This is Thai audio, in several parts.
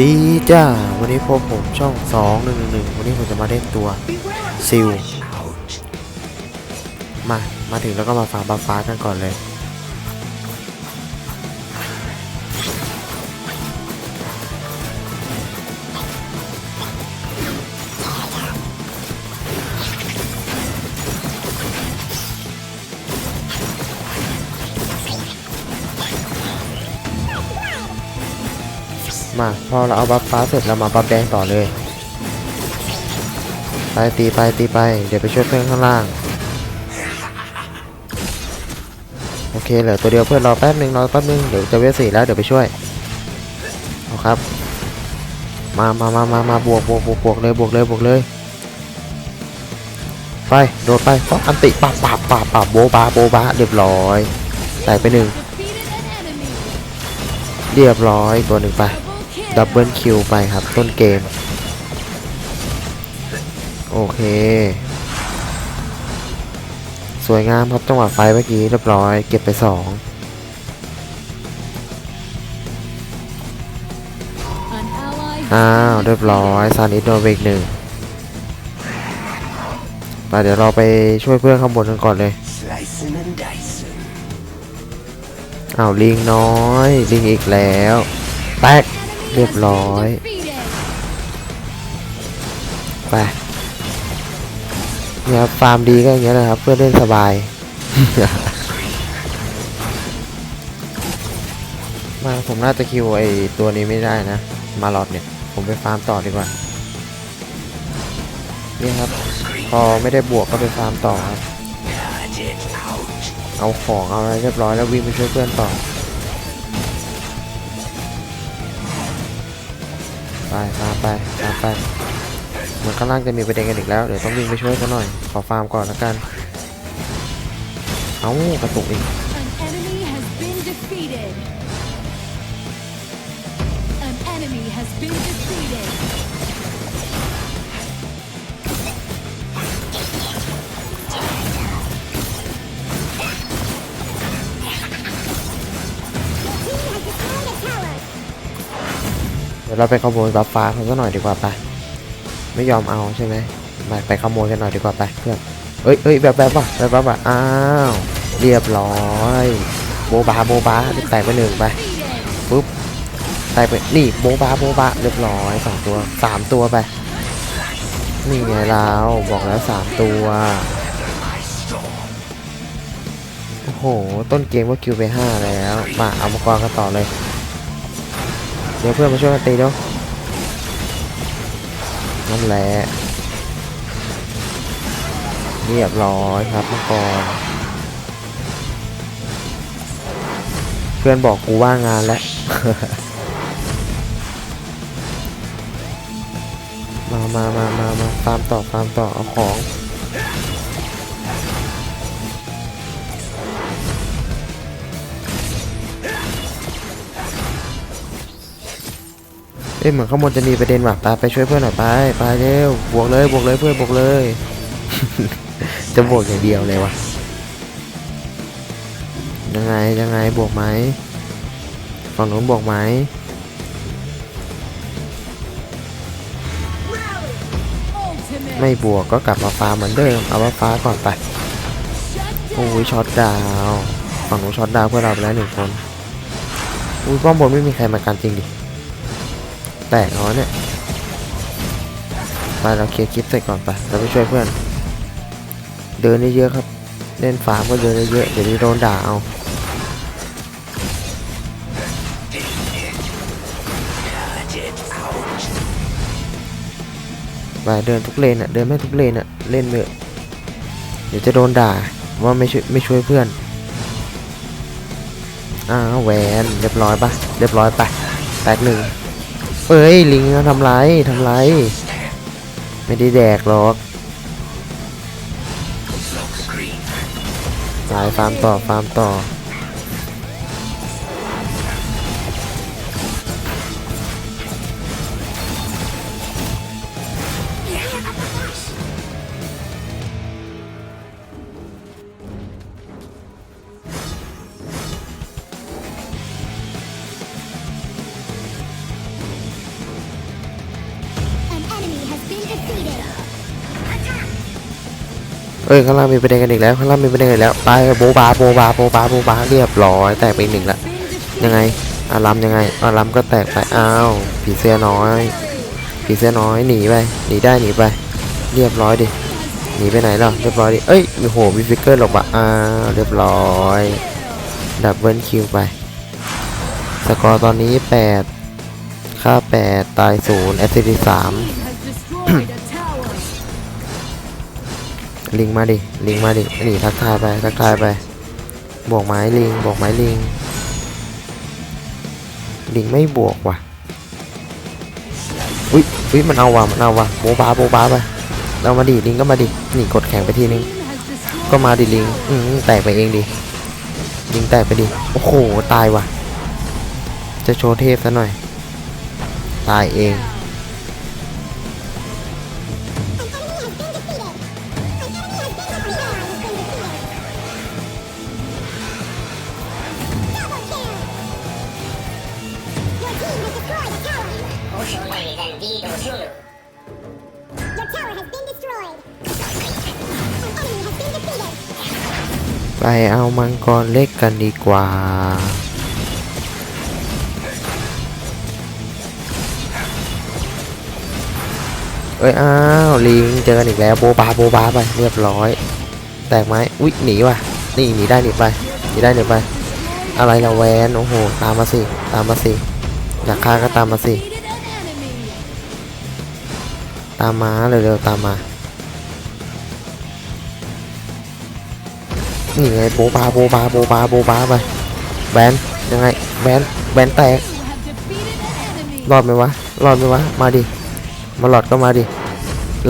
ดีจ้า วันนี้พบผมช่อง 2 1 1 1 วันนี้ผมจะมาเล่นตัวซิลมา มาถึงแล้วก็มาฟาร์มบัฟฟ้ากันก่อนเลย มา พอเราเอาบัฟฟ้าเสร็จเรามาบัฟแดงต่อเลย ไปตีไปตีไป เดี๋ยวไปช่วยเพื่อนข้างล่าง โอเคเหลือตัวเดียวเพื่อนรอแป๊บนึงรอแป๊บนึงเดี๋ยวจะเวสสี่แล้วเดี๋ยวไปช่วย เอาครับ มามามามามาบวกบวกบวกบวกเลยบวกเลยบวกเลย ไปโดดไปฟอกอันติปับปับปับปับโบบาโบบาเรียบร้อยแตกไปหนึ่งเรียบร้อยตัวหนึ่งไป ดับเบิลคิวไปครับ ต้นเกม โอเค สวยงามครับจังหวะไฟเมื่อกี้เรียบร้อย เก็บไปสองอ้าว เรียบร้อยซานิสโดนไปอีกหนึ่งไปเดี๋ยวเราไปช่วยเพื่อนข้างบนกันก่อนเลยอ้าวลิงน้อย ลิงอีกแล้วแตก เรียบร้อย ไปเนี่ยครับฟาร์มดีก็อย่างเงี้ยนะครับ เพื่อเล่นสบาย มาผมน่าจะคิวไอตัวนี้ไม่ได้นะ มาหลอดเนี่ย ผมไปฟาร์มต่อดีกว่า นี่ครับ พอไม่ได้บวกก็ไปฟาร์มต่อครับ เอาของเอาอะไรเรียบร้อยแล้ววิ่งไปช่วยเพื่อนต่อ ไปตามไปตามไปเหมือนข้างล่างจะมีประเด็นกันอีกแล้ว เดี๋ยวต้องวิ่งไปช่วยเขาหน่อย ขอฟาร์มก่อนละกัน เอากระตุกอีก ดี๋ยวเราไปขโมยบัฟฟ้าเขาซะหน่อยดีกว่าไปไม่ยอมเอาใช่ไหมไปไปขโมยกันหน่อยดีกว่าไปเพื่อนเอ้ยเอ้ยแบบแบบว่ะแบบแบบว่ะอ้าวเรียบร้อยโบบาโบบาแตกไปหนึ่งไปปุ๊บแตกไปนี่โบบาโบบาเรียบร้อยสองตัวสามตัวไปนี่ไงเราบอกแล้วสามตัวโอ้โห ต้นเกมก็คิวไปห้าแล้ว มาเอามากรกันต่อเลย เดี๋ยวเพื่อนมาช่วยกันตีเดี๋ยนั่นแหละเรียบร้อยครับมังกรเพื่อนบอกกูว่างงานแล้วมามามามามาฟาร์มต่อฟาร์มต่อเอาของ เอ้ยเหมือนข้างบนจะมีประเด็นว่ะไปไปช่วยเพื่อนหน่อยไปไปเร็วบวกเลยบวกเลยเพื่อนบวกเลย จะบวกอย่างเดียวเลยวะยังไงยังไงบวกไหมฝั่งนู้นบวกไหมไม่บวกก็กลับมาฟาเหมือนเดิมเอาว่าฟ้าก่อนไปโอ้ยช็อตดาวฝั่งนู้นช็อตดาวเพื่อเราไปแล้วหนึ่งคนอุ้ยป้อมบนไม่มีใครมากันจริงดิ แตกเอาเนี่ยไปเราเคลียร์คลิปเสร็จก่อนไปเราไปช่วยเพื่อน เดินได้เยอะครับ เล่นฟาร์มก็เดินได้เยอะเดี๋ยวนี้โดนด่าเอาไปเดินทุกเลนอะเดินไม่ทุกเลนอะเล่นเถอะเดี๋ยวจะโดนด่าว่าไม่ช่วยไม่ช่วยเพื่อนอ้าวแหวนเรียบร้อยปะเรียบร้อยไปแตกหนึ่ง เอ้ย ลิงทำไรทำไร ไม่ได้แดกหรอกสายฟาร์มต่อ ฟาร์มต่อ เอ้ยข้างล่างมีประเด็นกันอีกแล้วข้างล่างมีประเด็นกันอีกแล้วไปโบบาโบบาโบบาโบบาเรียบร้อยแตกไปหนึ่งละยังไงอารัมยังไงอารัมก็แตกไปอ้าวผีเสื้อน้อย ผีเสื้อน้อยหนีไปหนีได้หนีไป เรียบร้อยดิหนีไปไหนล่ะเรียบร้อยดิเอ้ยมีโหมีฟิกเกอร์หลบอะอ้าวเรียบร้อยดับเบิลคิวไปสกอร์ตอนนี้ 8 ค่า 8 ตาย0แอสซิสต์3 ลิงมาดิ ลิงมาดินี่ทักทายไป ทักทายไป บวกไม้ลิง บวกไม้ลิง ลิงไม่บวกว่ะอุ้ยอุ้ยมันเอาว่ะ มันเอาว่ะ โบบาโบบาไป เรามาดิ ลิงก็มาดิ นี่กดแข่งไปทีนึง ก็มาดิลิง อืมแตกไปเองดิ ลิงแตกไปดิ โอ้โห ตายว่ะ จะโชว์เทพซะหน่อย ตายเอง ไปเอามังกรเล็กกันดีกว่า เอ้ย อ้าว ลิงเจอกันอีกแล้ว โบบา โบบาไป เรียบร้อย แตกไหมอุ๊ย หนีว่ะ นี่หนีได้หนีไป หนีได้หนีไป อะไรละแวน โอ้โห ตามมาสิ ตามมาสิ อยากฆ่าก็ตามมาสิ ตามมาเร็วๆตามมา นี่ไงโบบาโบบาโบบาโบบาไปแบนยังไงแบนแบนแตกรอดไหมวะรอดไหมวะมาดิมาหลอดก็มาดิ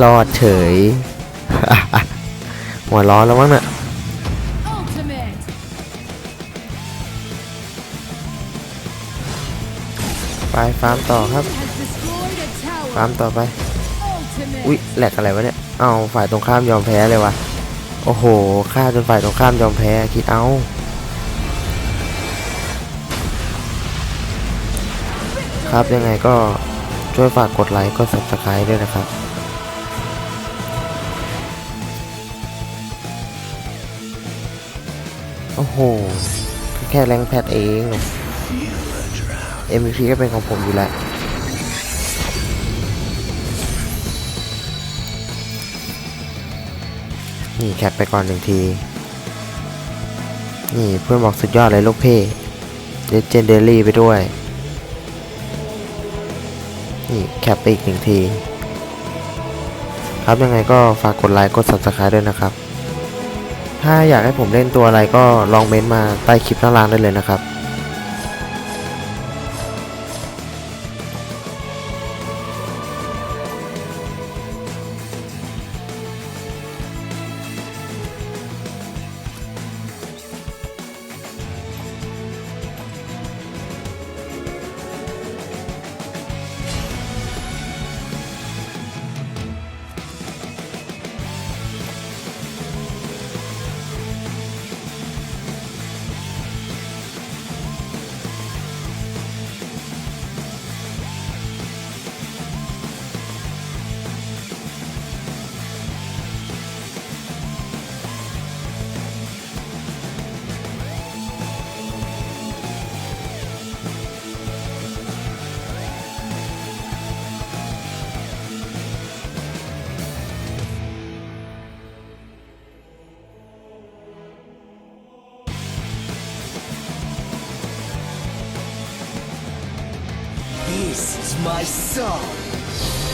รอดเฉยหัวร้อนแล้วมั้งน่ะไปฟาร์มต่อครับฟาร์มต่อไป อุ๊ยแหลกอะไรวะเนี่ย เอาฝ่ายตรงข้ามยอมแพ้เลยวะ โอ้โหฆ่าจนฝ่ายตรงข้ามยอมแพ้คิดเอาครับยังไงก็ช่วยฝากกดไลค์กด subscribe ด้วยนะครับโอ้โห แค่แรงแพทเองนะ MVP ก็เป็นของผมอยู่แล้ว นี่แคปไปก่อนหนึ่งที นี่เพื่อนบอกสุดยอดเลยลูกเพ่เลเจนเดอรี่ไปด้วย นี่แคปไปอีกหนึ่งที ครับยังไงก็ฝากกดไลค์กด subscribe ด้วยนะครับ ถ้าอยากให้ผมเล่นตัวอะไรก็ลองเม้นต์มาใต้คลิปหน้าล่างได้เลยนะครับ This is my song.